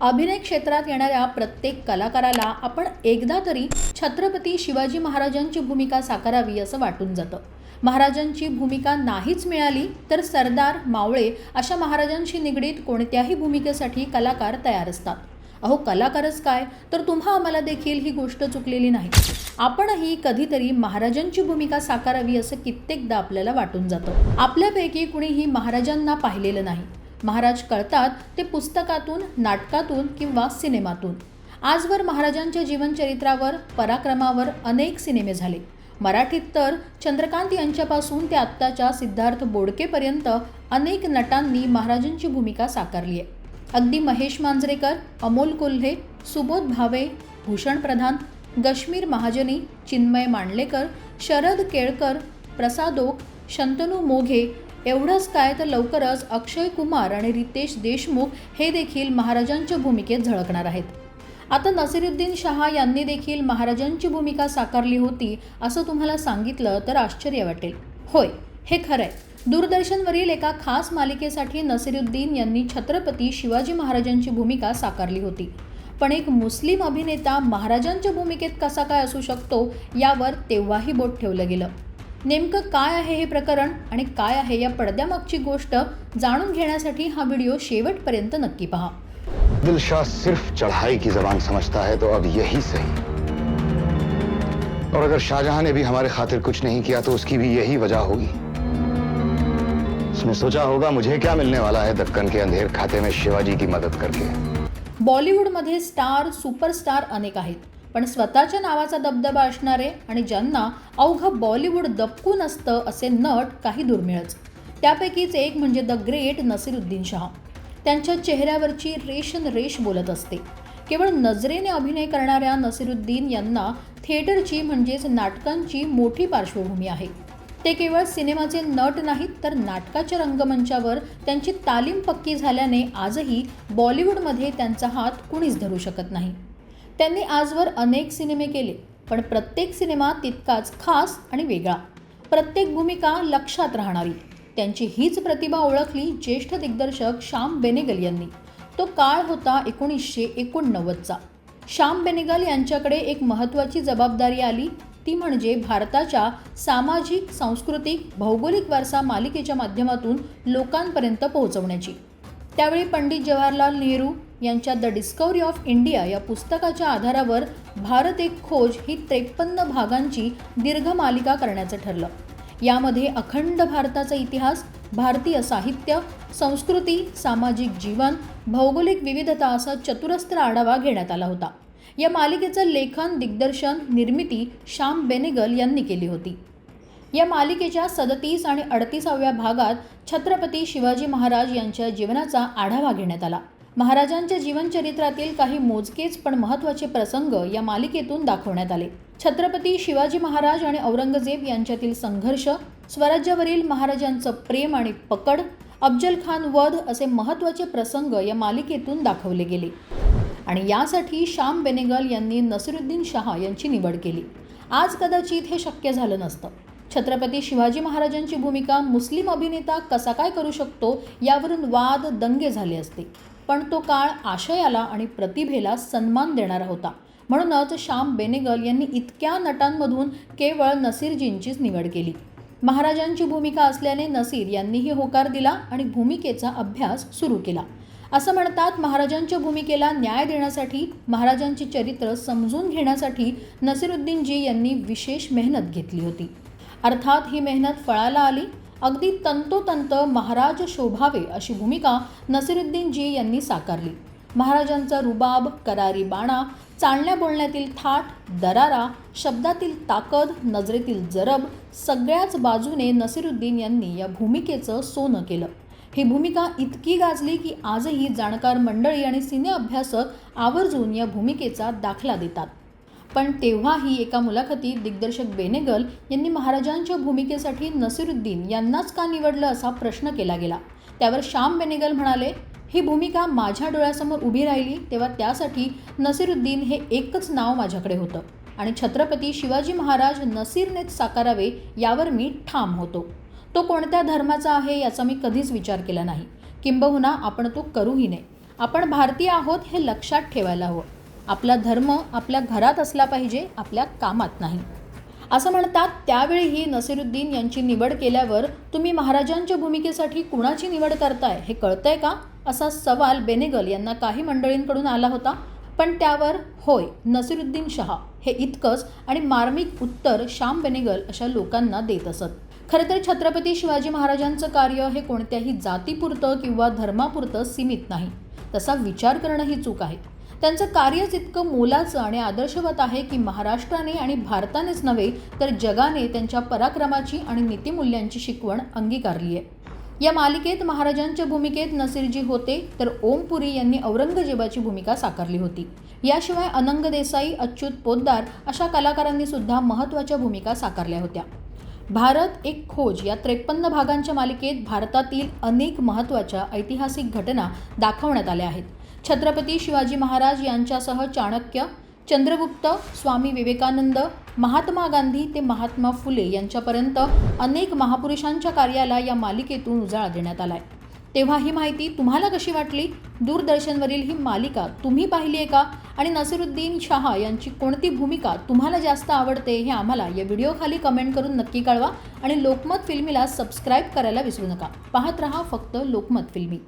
अभिनय क्षेत्रात येणाऱ्या प्रत्येक कलाकाराला आपण एकदा तरी छत्रपती शिवाजी महाराजांची भूमिका साकारावी असं वाटून जातं. महाराजांची भूमिका नाहीच मिळाली तर सरदार मावळे अशा महाराजांशी निगडीत कोणत्याही भूमिकेसाठी कलाकार तयार असतात. अहो कलाकारच काय? तर तुम्हा आम्हाला देखील ही गोष्ट चुकलेली नाही. आपणही कधीतरी महाराजांची भूमिका साकारावी असं कित्येकदा आपल्याला वाटून जातं. आपल्यापैकी कुणीही महाराजांना पाहिलेलं नाही. महाराज कळतात ते पुस्तकातून नाटकातून किंवा सिनेमातून. आजवर महाराजांच्या जीवनचरित्रावर पराक्रमावर अनेक सिनेमे झाले. मराठीत तर चंद्रकांत यांच्यापासून ते आत्ताच्या सिद्धार्थ बोडकेपर्यंत अनेक नटांनी महाराजांची भूमिका साकारली आहे. अगदी महेश मांजरेकर अमोल कोल्हे सुबोध भावे भूषण प्रधान गश्मीर महाजनी चिन्मय मांडलेकर शरद केळकर प्रसादोक शंतनू मोघे एवढंच काय तर लवकरच अक्षय कुमार आणि रितेश देशमुख हे देखील महाराजांच्या भूमिकेत झळकणार आहेत. आता नसिरुद्दीन शहा यांनी देखील महाराजांची भूमिका साकारली होती असं तुम्हाला सांगितलं तर आश्चर्य वाटेल. होय हे खरंय. दूरदर्शनवरील एका खास मालिकेसाठी नसिरुद्दीन यांनी छत्रपती शिवाजी महाराजांची भूमिका साकारली होती. पण एक मुस्लिम अभिनेता महाराजांच्या भूमिकेत कसा काय असू शकतो यावर तेव्हाही बोट ठेवलं गेलं. नेमकं काय आहे हे प्रकरण आणि काय आहे या पडद्यामागची गोष्ट जाणून घेण्यासाठी हा व्हिडिओ शेवटपर्यंत नक्की पहा. दिलशाह सिर्फ चढ़ाई की जबान समझता है तो अब यही सही। और अगर शाहजहां ने भी हमारे खातिर कुछ नहीं किया तो उसकी भी यही वजह होगी। उसने सोचा होगा मुझे क्या मिलने वाला है दक्कन के अंधेर खाते में शिवाजी की मदद करके। बॉलिवूडमध्ये स्टार सुपरस्टार अनेक आहेत. पण स्वतःच्या नावाचा दबदबा असणारे आणि ज्यांना अवघं बॉलिवूड दबकून असतं असे नट काही दुर्मिळच. त्यापैकीच एक म्हणजे द ग्रेट नसीरुद्दीन शहा. त्यांच्या चेहऱ्यावरची रेशन रेश बोलत असते. केवळ नजरेने अभिनय करणाऱ्या नसीरुद्दीन यांना थिएटरची म्हणजेच नाटकांची मोठी पार्श्वभूमी आहे. ते केवळ सिनेमाचे नट नाहीत तर नाटकाच्या रंगमंचावर त्यांची तालीम पक्की झाल्याने आजही बॉलिवूडमध्ये त्यांचा हात कुणीच धरू शकत नाही. त्यांनी आजवर अनेक सिनेमे केले पण प्रत्येक सिनेमा तितकाच खास आणि वेगळा. प्रत्येक भूमिका लक्षात राहणारी. त्यांची हीच प्रतिभा ओळखली ज्येष्ठ दिग्दर्शक श्याम बेनेगल यांनी. तो काळ होता एकोणीसशे एकोणनव्वदचा. श्याम बेनेगल यांच्याकडे एक महत्त्वाची जबाबदारी आली. ती म्हणजे भारताच्या सामाजिक सांस्कृतिक भौगोलिक वारसा मालिकेच्या माध्यमातून लोकांपर्यंत पोहोचवण्याची. त्यावेळी पंडित जवाहरलाल नेहरू यांच्या द डिस्कवरी ऑफ इंडिया या पुस्तकाच्या आधारावर भारत एक खोज ही त्रेपन्न भागांची दीर्घ मालिका करण्याचं ठरलं. यामध्ये अखंड भारताचा इतिहास भारतीय साहित्य संस्कृती सामाजिक जीवन भौगोलिक विविधता असा चतुरस्त्र आढावा घेण्यात आला होता. या मालिकेचं लेखन दिग्दर्शन निर्मिती श्याम बेनेगल यांनी केली होती. या मालिकेच्या सदतीस आणि अडतीसाव्या भागात छत्रपती शिवाजी महाराज यांच्या जीवनाचा आढावा घेण्यात आला. महाराजांच्या जीवनचरित्रातील काही मोजकेच पण महत्त्वाचे प्रसंग या मालिकेतून दाखवण्यात आले. छत्रपती शिवाजी महाराज आणि औरंगजेब यांच्यातील संघर्ष स्वराज्यावरील महाराजांचं प्रेम आणि पकड अफजल खान वध असे महत्त्वाचे प्रसंग या मालिकेतून दाखवले गेले. आणि यासाठी श्याम बेनेगल यांनी नसिरुद्दीन शहा यांची निवड केली. आज कदाचित हे शक्य झालं नसतं. छत्रपती शिवाजी महाराजांची भूमिका मुस्लिम अभिनेता कसा काय करू शकतो यावरून वाद दंगे झाले असते. पण तो काळ आशयाला आणि प्रतिभेला सन्मान देणारा होता. म्हणूनच श्याम बेनेगल यांनी इतक्या नटांमधून केवळ नसीरजींचीच निवड केली. महाराजांची भूमिका असल्याने नसीर यांनीही होकार दिला आणि भूमिकेचा अभ्यास सुरू केला. असं म्हणतात महाराजांच्या भूमिकेला न्याय देण्यासाठी महाराजांचे चरित्र समजून घेण्यासाठी नसीरुद्दीनजी यांनी विशेष मेहनत घेतली होती. अर्थात ही मेहनत फळाला आली. अगदी तंतोतंत महाराज शोभावे अशी भूमिका नसीरुद्दीनजी यांनी साकारली. महाराजांचा रुबाब करारी बाणा चालण्या बोलण्यातील थाट दरारा शब्दातील ताकद नजरेतील जरब सगळ्याच बाजूने नसीरुद्दीन यांनी या भूमिकेचं सोनं केलं. ही भूमिका इतकी गाजली की आजही जाणकार मंडळी आणि सिने अभ्यासक आवर्जून या भूमिकेचा दाखला देतात. पण तेव्हाही एका मुलाखतीत दिग्दर्शक बेनेगल यांनी महाराजांच्या भूमिकेसाठी नसीरुद्दीन यांनाच का निवडलं असा प्रश्न केला गेला. त्यावर श्याम बेनेगल म्हणाले ही भूमिका माझ्या डोळ्यासमोर उभी राहिली तेव्हा त्यासाठी नसीरुद्दीन हे एकच नाव माझ्याकडे होतं आणि छत्रपती शिवाजी महाराज नसीरनेच साकारावे यावर मी ठाम होतो. तो कोणत्या धर्माचा आहे याचा मी कधीच विचार केला नाही. किंबहुना आपण तो करूही नये आपण भारतीय आहोत हे लक्षात ठेवायला हवं. आपला धर्म आपल्या घरात असला पाहिजे आपल्या कामात नाही. असं म्हणतात त्यावेळीही नसिरुद्दीन यांची निवड केल्यावर तुम्ही महाराजांच्या भूमिकेसाठी कुणाची निवड करताय हे कळतंय का? असा सवाल बेनेगल यांना काही मंडळींकडून आला होता. पण त्यावर होय नसिरुद्दीन शहा हे इतकंच आणि मार्मिक उत्तर श्याम बेनेगल अशा लोकांना देत असत. खरं तर छत्रपती शिवाजी महाराजांचं कार्य हे कोणत्याही जातीपुरतं किंवा धर्मापुरतं सीमित नाही. तसा विचार करणं ही चूक आहे. त्यांचं कार्यच इतकं मोलाचं आणि आदर्शवत आहे की महाराष्ट्राने आणि भारतानेच नव्हे तर जगाने त्यांच्या पराक्रमाची आणि नीतिमूल्यांची शिकवण अंगीकारली आहे. या मालिकेत महाराजांच्या भूमिकेत नसीरजी होते तर ओमपुरी यांनी औरंगजेबाची भूमिका साकारली होती. याशिवाय अनंग देसाई अच्युत पोद्दार अशा कलाकारांनी सुद्धा महत्त्वाच्या भूमिका साकारल्या होत्या. भारत एक खोज या त्रेपन्न भागांच्या मालिकेत भारतातील अनेक महत्त्वाच्या ऐतिहासिक घटना दाखवण्यात आल्या आहेत. छत्रपती शिवाजी महाराज यांच्यासह चाणक्य चंद्रगुप्त स्वामी विवेकानंद महात्मा गांधी ते महात्मा फुले यांच्यापर्यंत अनेक महापुरुषांच्या कार्याला या मालिकेतून उजाळा देण्यात आलाय. तेव्हा ही माहिती तुम्हाला कशी वाटली? दूरदर्शनवरील ही मालिका तुम्ही पाहिली आहे का? आणि नसिरुद्दीन शहा यांची कोणती भूमिका तुम्हाला जास्त आवडते हे आम्हाला या व्हिडिओखाली कमेंट करून नक्की कळवा आणि लोकमत फिल्मीला सबस्क्राईब करायला विसरू नका. पाहत रहा फक्त लोकमत फिल्मी.